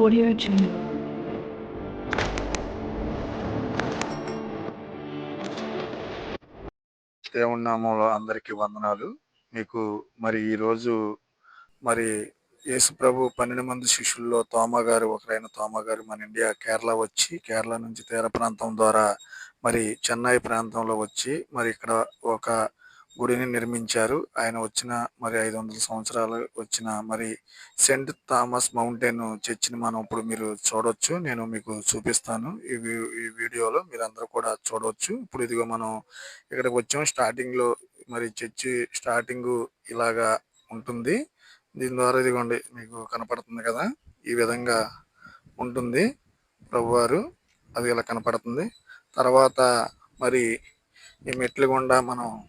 Audio Jungle. దేవుని నామంలో అందరికీ వందనాలు మీకు మరి ఈరోజు మరి యేసు ప్రభు పన్నెండు మంది శిష్యుల్లో తోమ గారు ఒకరైన తోమ గారు మన ఇండియా కేరళ వచ్చి కేరళ నుంచి తీర ప్రాంతం ద్వారా మరి చెన్నై ప్రాంతంలో వచ్చి మరి ఇక్కడ ఒక గుడిని నిర్మించారు. ఆయన వచ్చిన మరి ఐదు వందల సంవత్సరాలు వచ్చిన మరి సెంట్ థామస్ మౌంటైన్ చర్చిని మనం ఇప్పుడు మీరు చూడవచ్చు నేను మీకు చూపిస్తాను. ఈ వీ- ఈ వీడియోలో మీరు అందరూ కూడా చూడవచ్చు ఇప్పుడు ఇదిగో మనం ఇక్కడికి వచ్చాం. స్టార్టింగ్లో మరి చర్చి స్టార్టింగ్ ఇలాగా ఉంటుంది. దీని ద్వారా ఇదిగోండి మీకు కనపడుతుంది కదా? ఈ విధంగా ఉంటుంది. ప్రభువారు అది ఇలా కనపడుతుంది. తర్వాత మరి ఈ మెట్లు గుండా మనం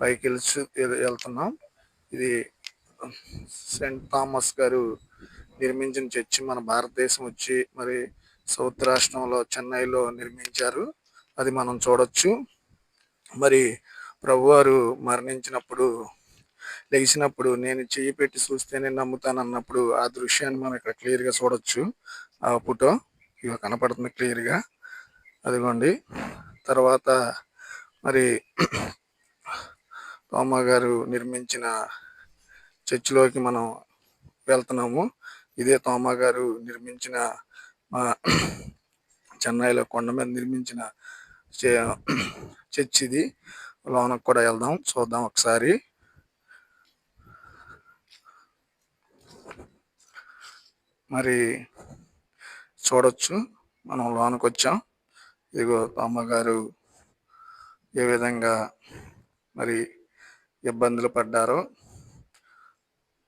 పైకి వెళ్చు వెళ్తున్నాం. ఇది సెంట్ థామస్ గారు నిర్మించిన చర్చి మన భారతదేశం వచ్చి మరి సౌత్ రాష్ట్రంలో చెన్నైలో నిర్మించారు. అది మనం చూడొచ్చు. మరి ప్రభువారు మరణించినప్పుడు లేచినప్పుడు నేను చెయ్యి పెట్టి చూస్తేనే నమ్ముతాను అన్నప్పుడు ఆ దృశ్యాన్ని మనం ఇక్కడ క్లియర్గా చూడొచ్చు. ఆ ఫోటో ఇక కనపడుతుంది క్లియర్గా. అదిగోండి. తర్వాత మరి తోమ గారు నిర్మించిన చర్చిలోకి మనం వెళ్తున్నాము. ఇదే తోమ గారు నిర్మించిన మా చెన్నైలో కొండ మీద నిర్మించిన చర్చి చర్చ్ ఇది. లోనకు కూడా వెళ్దాం చూద్దాం ఒకసారి. మరి చూడొచ్చు మనం లోనకు వచ్చాం. ఇదిగో అమ్మగారు ఏ విధంగా మరి ఇబ్బందులు పడ్డారో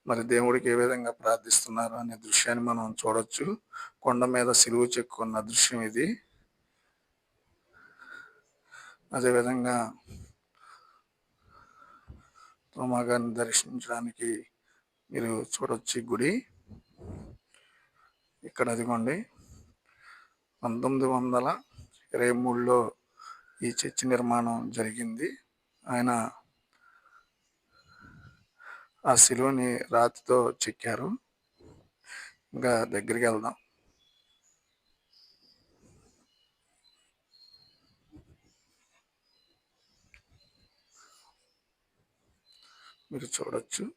మరి దేవుడికి ఏ విధంగా ప్రార్థిస్తున్నారు అనే దృశ్యాన్ని మనం చూడొచ్చు. కొండ మీద సిలువు చెక్కున్న దృశ్యం ఇది. అదేవిధంగా తోమాగారిని దర్శించడానికి మీరు చూడొచ్చు గుడి. ఇక్కడ అదిగోండి పంతొమ్మిది వందల ఇరవై మూడులో ఈ చర్చి నిర్మాణం జరిగింది. ఆయన ఆ శిలువని రాతితో చెక్కారు. ఇంకా దగ్గరికి వెళ్దాం. మీరు చూడొచ్చు.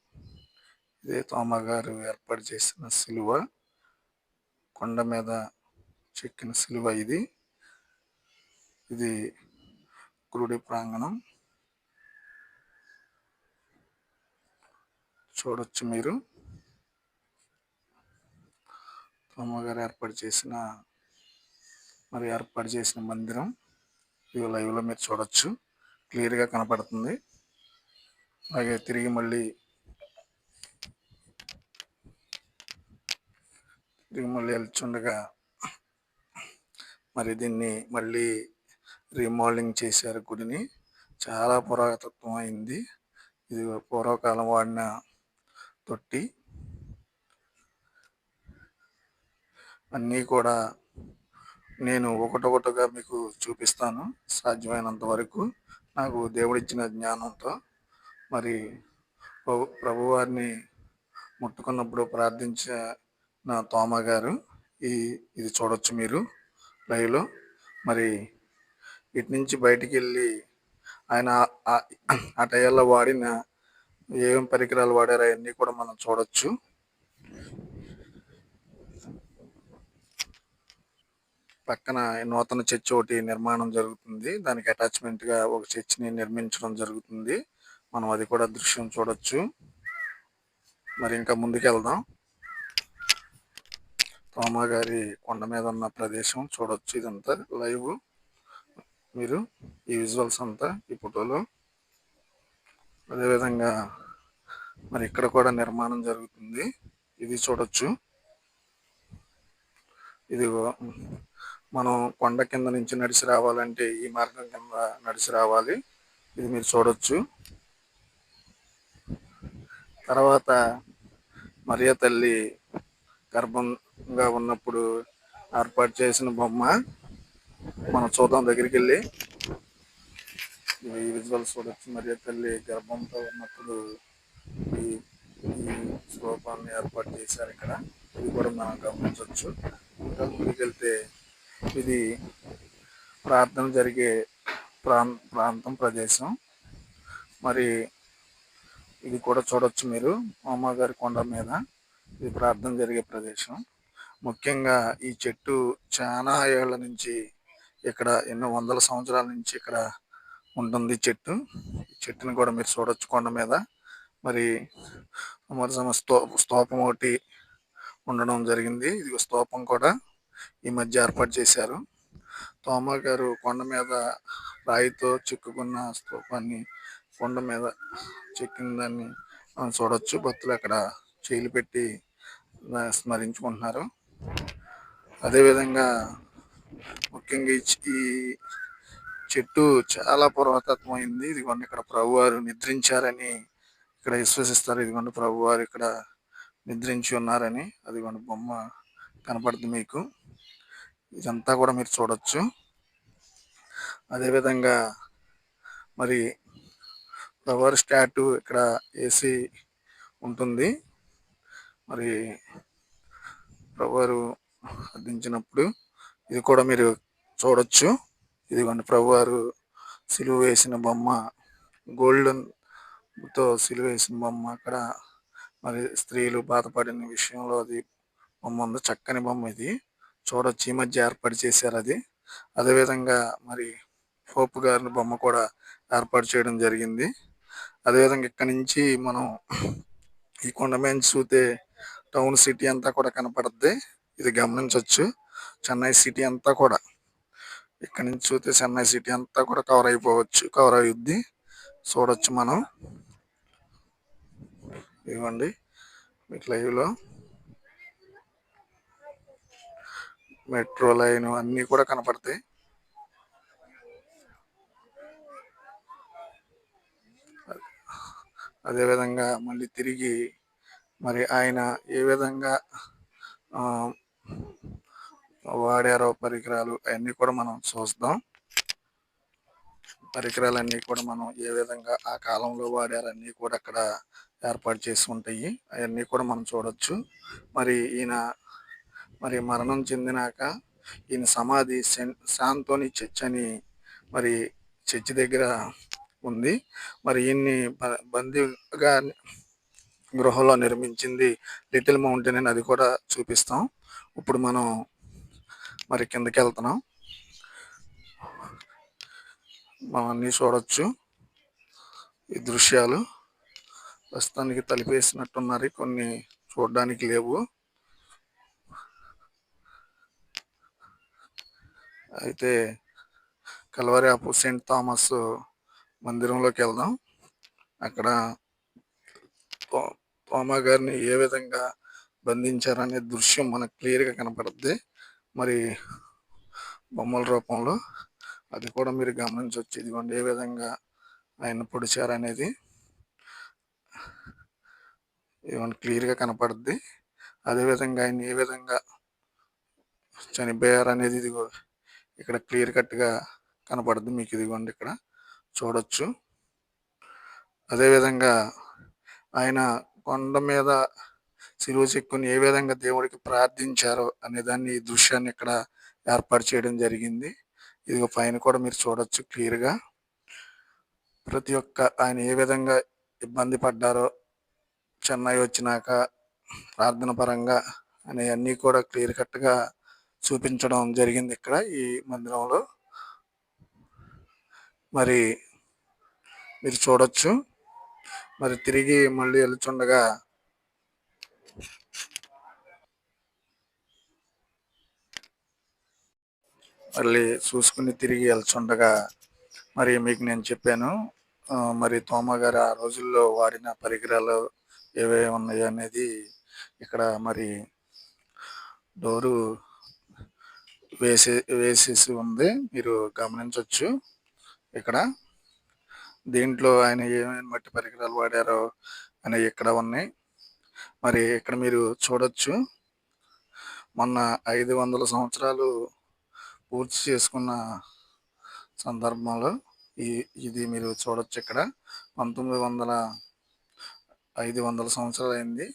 ఇదే తోమగారు ఏర్పాటు చేసిన సిలువ. కొండ మీద చెక్కిన సిలువ ఇది. ఇది గురుడి ప్రాంగణం. చూడొచ్చు మీరు. అమ్మగారు ఏర్పాటు చేసిన మరి ఏర్పాటు చేసిన మందిరం ఇది లైవ్లో మీరు చూడొచ్చు. క్లియర్గా కనపడుతుంది. అలాగే తిరిగి మళ్ళీ తిరిగి మళ్ళీ వెళ్తుండగా మరి దీన్ని మళ్ళీ రీమోడలింగ్ చేశారు గుడిని. చాలా పురాతత్వం అయింది. ఇది పూర్వకాలం వాడిన తొట్టి. అన్నీ కూడా నేను ఒకటొకటిగా మీకు చూపిస్తాను సాధ్యమైనంత వరకు. నాకు దేవుడిచ్చిన జ్ఞానంతో మరి ప్రభు ప్రభువారిని ముట్టుకున్నప్పుడు ప్రార్థించే నా తోమ గారు ఈ ఇది చూడొచ్చు మీరు లైవ్లో. మరి ఇటు నుంచి బయటికి వెళ్ళి ఆయన ఆ- ఆ టైర్లో వాడిన ఏం పరికరాలు వాడారో అవన్నీ కూడా మనం చూడొచ్చు. పక్కన నూతన చర్చ్ ఒకటి నిర్మాణం జరుగుతుంది. దానికి అటాచ్మెంట్గా ఒక చర్చిని నిర్మించడం జరుగుతుంది. మనం అది కూడా దృశ్యం చూడొచ్చు. మరి ఇంకా ముందుకెళ్దాం. తోమగారి గారి కొండ మీద ఉన్న ప్రదేశం చూడొచ్చు ఇదంతా. లైవ్ మీరు ఈ విజువల్స్ అంతా ఈ ఫోటోలో అదేవిధంగా మరి ఇక్కడ కూడా నిర్మాణం జరుగుతుంది. ఇది చూడొచ్చు. ఇది మనం కొండ కింద నుంచి నడిచి రావాలంటే ఈ మార్గం కింద నడిచి రావాలి. ఇది మీరు చూడొచ్చు. తర్వాత మరియ తల్లి గర్భంగా ఉన్నప్పుడు ఏర్పాటు చేసిన బొమ్మ. మనం చూద్దాం దగ్గరికి వెళ్ళి. ఇవి విజువల్స్ చూడొచ్చు మరియు తల్లి గర్భంతో ఉన్నప్పుడు ఈ ఈ స్వరూపాన్ని ఏర్పాటు చేశారు ఇక్కడ. ఇది కూడా మనం గమనించవచ్చు. ఇంకా ముందుకెళ్తే ఇది ప్రార్థన జరిగే ప్రాం ప్రాంతం ప్రదేశం. మరి ఇది కూడా చూడొచ్చు మీరు. అమ్మగారి కొండ మీద ఇది ప్రార్థన జరిగే ప్రదేశం. ముఖ్యంగా ఈ చెట్టు చాలా ఏళ్ళ నుంచి ఇక్కడ ఎన్నో వందల సంవత్సరాల నుంచి ఇక్కడ ఉంటుంది చెట్టు. ఈ చెట్టుని కూడా మీరు చూడొచ్చు కొండ మీద. మరి అమరసమ స్తో స్తూపం ఒకటి ఉండడం జరిగింది. ఇది స్తూపం కూడా ఈ మధ్య ఏర్పాటు చేశారు. తోమ గారు కొండ మీద రాయితో చిక్కుకున్న స్తూపాన్ని కొండ మీద చెక్కిన దాన్ని మనం చూడొచ్చు. భక్తులు అక్కడ చేయిలు పెట్టి స్మరించుకుంటున్నారు. అదేవిధంగా ముఖ్యంగా ఈ చెట్టు చాలా పురాతత్వమైంది. ఇదిగోండి ఇక్కడ ప్రభువారు నిద్రించారని ఇక్కడ విశ్వసిస్తారు. ఇదిగోండి ప్రభువారు ఇక్కడ నిద్రించి ఉన్నారని అదిగోండి బొమ్మ కనపడుతుంది మీకు. ఇదంతా కూడా మీరు చూడొచ్చు. అదేవిధంగా మరి ప్రభువారి స్టాట్యూ ఇక్కడ ఏసీ ఉంటుంది. మరి ప్రభువారు అందించినప్పుడు ఇది కూడా మీరు చూడొచ్చు. ఇదిగోండి ప్రభువారు సిలువ వేసిన బొమ్మ గోల్డెన్తో సిలువ వేసిన బొమ్మ అక్కడ. మరి స్త్రీలు బాధపడిన విషయంలో అది బొమ్మ ఉంది చక్కని బొమ్మ ఇది. చూడొచ్చు ఈ మధ్య ఏర్పాటు చేశారు అది. అదేవిధంగా మరి పోపు గారిని బొమ్మ కూడా ఏర్పాటు చేయడం జరిగింది. అదేవిధంగా ఇక్కడ నుంచి మనం ఈ కొండ మీద చూస్తే టౌన్ సిటీ అంతా కూడా కనపడుద్ది. ఇది గమనించవచ్చు చెన్నై సిటీ అంతా కూడా ఇక్కడ నుంచి చూస్తే చెన్నై సిటీ అంతా కూడా కవర్ అయిపోవచ్చు కవర్ అయ్యుద్ది చూడొచ్చు మనం. ఇవ్వండి మీకు లైవ్లో మెట్రో లైన్ అన్నీ కూడా కనపడతాయి. అదేవిధంగా మళ్ళీ తిరిగి మరి ఆయన ఏ విధంగా వాడారో పరికరాలు అవన్నీ కూడా మనం చూద్దాం. పరికరాలన్నీ కూడా మనం ఏ విధంగా ఆ కాలంలో వాడారన్నీ కూడా అక్కడ ఏర్పాటు చేసి ఉంటాయి. అవన్నీ కూడా మనం చూడొచ్చు. మరి ఈయన మరి మరణం చెందినాక ఈయన సమాధి శాంతోని చర్చ్ అని మరి చర్చి దగ్గర ఉంది. మరి ఈయన్ని బ- బందీగా గృహంలో నిర్మించింది లిటిల్ మౌంటైన్ అని అది కూడా చూపిస్తాం. ఇప్పుడు మనం మరి కిందకి వెళ్తున్నాం. మనం అన్నీ చూడొచ్చు. ఈ దృశ్యాలు ప్రస్తుతానికి తలిపేసినట్టున్నారు. కొన్ని చూడడానికి లేవు. అయితే కల్వరి ఆపు సెయింట్ థామస్ మందిరంలోకి వెళ్దాం. అక్కడ తోమా గారిని ఏ విధంగా బంధించారనే దృశ్యం మనకు క్లియర్గా కనపడుద్ది. మరి బొమ్మల రూపంలో అది కూడా మీరు గమనించవచ్చు. ఇదిగోండి ఏ విధంగా ఆయన పొడిచారనేది. ఇదిగోండి క్లియర్గా కనపడుద్ది. అదేవిధంగా ఆయన ఏ విధంగా చనిపోయారు అనేది ఇదిగో ఇక్కడ క్లియర్ కట్గా కనపడుద్ది మీకు. ఇదిగోండి ఇక్కడ చూడొచ్చు. అదేవిధంగా ఆయన కొండ మీద సిలువ చెక్కుని ఏ విధంగా దేవుడికి ప్రార్థించారో అనే దాన్ని ఈ దృశ్యాన్ని ఇక్కడ ఏర్పాటు చేయడం జరిగింది. ఇదిగో పైన కూడా మీరు చూడొచ్చు క్లియర్గా. ప్రతి ఒక్క ఆయన ఏ విధంగా ఇబ్బంది పడ్డారో చెన్నై వచ్చినాక ప్రార్థన పరంగా అనే అన్నీ కూడా క్లియర్ కట్గా చూపించడం జరిగింది ఇక్కడ ఈ మందిరంలో. మరి మీరు చూడొచ్చు. మరి తిరిగి మళ్ళీ వెళ్తుండగా మళ్ళీ చూసుకుని తిరిగి వెళ్తుండగా మరి మీకు నేను చెప్పాను మరి తోమగారు ఆ రోజుల్లో వాడిన పరికరాలు ఏవేవి ఉన్నాయో అనేది ఇక్కడ మరి డోరు వేసే వేసేసి ఉంది. మీరు గమనించవచ్చు ఇక్కడ. దీంట్లో ఆయన ఏమేమి మట్టి పరికరాలు వాడారో అనేవి ఇక్కడ ఉన్నాయి. మరి ఇక్కడ మీరు చూడొచ్చు. మొన్న ఐదు వందల సంవత్సరాలు పూర్తి చేసుకున్న సందర్భంలో ఈ ఇది మీరు చూడొచ్చు ఇక్కడ. పంతొమ్మిది వందల ఐదు వందల సంవత్సరాలు అయింది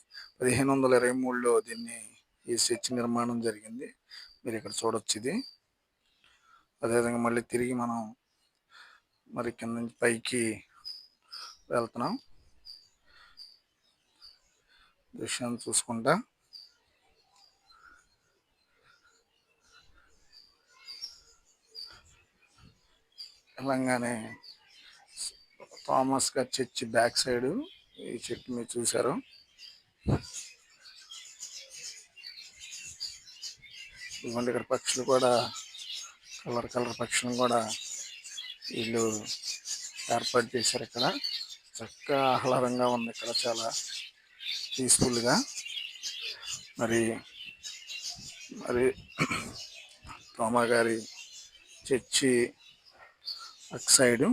పదిహేను వందల ఇరవై మూడులో దీన్ని ఈ చర్చ్ నిర్మాణం జరిగింది. మీరు ఇక్కడ చూడొచ్చు ఇది. అదేవిధంగా మళ్ళీ తిరిగి మనం మరి కింద నుంచి పైకి వెళ్తున్నాం. దృశ్యాన్ని చూసుకుంటా. వెళ్ళంగానే థామస్ గారి చర్చి బ్యాక్ సైడ్ ఈ చెట్టు మీరు చూసారు ఇదిగోండి ఇక్కడ పక్షులు కూడా కలర్ కలర్ పక్షులు కూడా వీళ్ళు ఏర్పాటు చేశారు ఇక్కడ. చక్కగా ఆహ్లాదంగా ఉంది ఇక్కడ చాలా పీస్ఫుల్గా మరి మరి తోమా గారి చర్చి అక్ సైడు.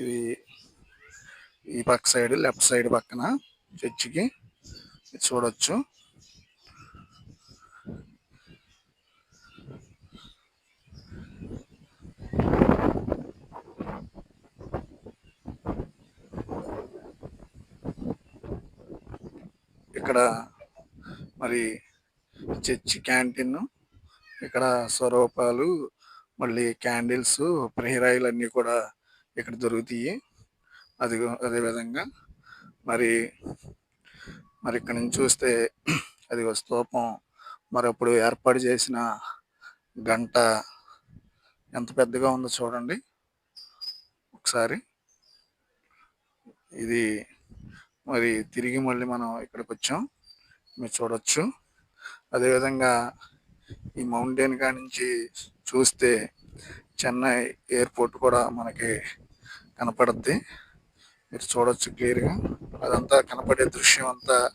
ఇది ఈ పక్క సైడ్ లెఫ్ట్ సైడ్ పక్కన చర్చికి చూడొచ్చు. ఇక్కడ మరి చర్చి క్యాంటీన్ ఇక్కడ స్వరూపాలు మళ్ళీ క్యాండిల్స్ ప్రేరాయిలు అన్నీ కూడా ఇక్కడ దొరుకుతాయి. అది అదే విధంగా మరి మరి ఇక్కడ నుంచి చూస్తే అది ఒక స్తూపం. మరి అప్పుడు ఏర్పాటు చేసిన గంట ఎంత పెద్దగా ఉందో చూడండి. ఒకసారి. ఇది మరి తిరిగి మళ్ళీ మనం ఇక్కడికి వచ్చాం. మీరు చూడొచ్చు. అదేవిధంగా ఈ మౌంటైన్ కాడ నుంచి చూస్తే చెన్నై ఎయిర్పోర్ట్ కూడా మనకి కనపడుద్ది. మీరు చూడొచ్చు క్లియర్గా. అదంతా కనపడే దృశ్యం అంతా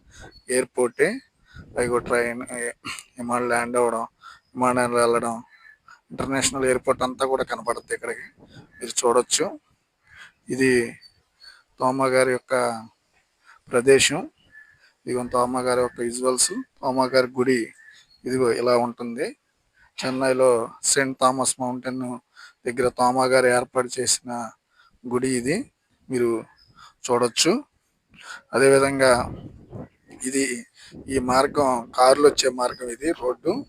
ఎయిర్పోర్టే. పైగా ట్రైన్ విమానం ల్యాండ్ అవ్వడం విమానాలు వెళ్ళడం ఇంటర్నేషనల్ ఎయిర్పోర్ట్ అంతా కూడా కనపడుద్ది ఇక్కడికి. మీరు చూడొచ్చు. ఇది తోమ గారి యొక్క ప్రదేశం. ఇదిగో తోమ గారి యొక్క విజువల్స్. తోమ గారి గుడి ఇదిగో ఇలా ఉంటుంది. చెన్నైలో సెయింట్ థామస్ మౌంటైన్ దగ్గర తోమ గారు ఏర్పాటు చేసిన గుడి ఇది. మీరు చూడొచ్చు. అదేవిధంగా ఇది ఈ మార్గం కారులు వచ్చే మార్గం ఇది రోడ్డు.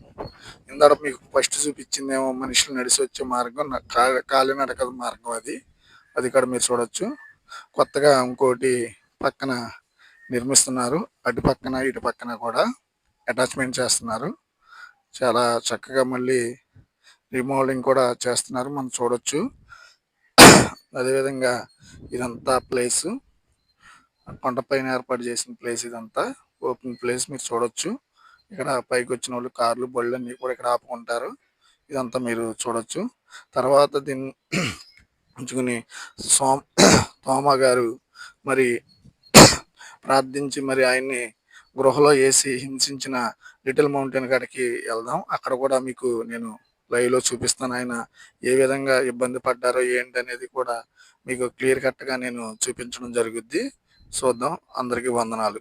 ఇందాక మీకు ఫస్ట్ చూపించిందేమో మనుషులు నడిచి వచ్చే మార్గం కా- కాలినడక మార్గం అది. అది ఇక్కడ మీరు చూడొచ్చు. కొత్తగా ఇంకోటి పక్కన నిర్మిస్తున్నారు. అటు పక్కన ఇటు పక్కన కూడా అటాచ్మెంట్ చేస్తున్నారు. చాలా చక్కగా మళ్ళీ రిమోడలింగ్ కూడా చేస్తున్నారు. మనం చూడొచ్చు. అదేవిధంగా ఇదంతా ప్లేస్ కొండపైన ఏర్పాటు చేసిన ప్లేస్ ఇదంతా. ఓపెన్ ప్లేస్ మీరు చూడొచ్చు. ఇక్కడ పైకి వచ్చిన వాళ్ళు కార్లు బళ్ళు అన్నీ కూడా ఇక్కడ ఆపుకుంటారు. ఇదంతా మీరు చూడొచ్చు. తర్వాత దీన్ని ఉంచుకుని సోమ తోమ గారు మరి ప్రార్థించి మరి ఆయన్ని గృహలో వేసి హింసించిన లిటిల్ మౌంటైన్ కాడికి వెళ్దాం. అక్కడ కూడా మీకు నేను లైవ్లో చూపిస్తాను. ఆయన ఏ విధంగా ఇబ్బంది పడ్డారో ఏంటి అనేది కూడా మీకు క్లియర్ కట్గా నేను చూపించడం జరుగుద్ది. చూద్దాం. అందరికీ వందనాలు.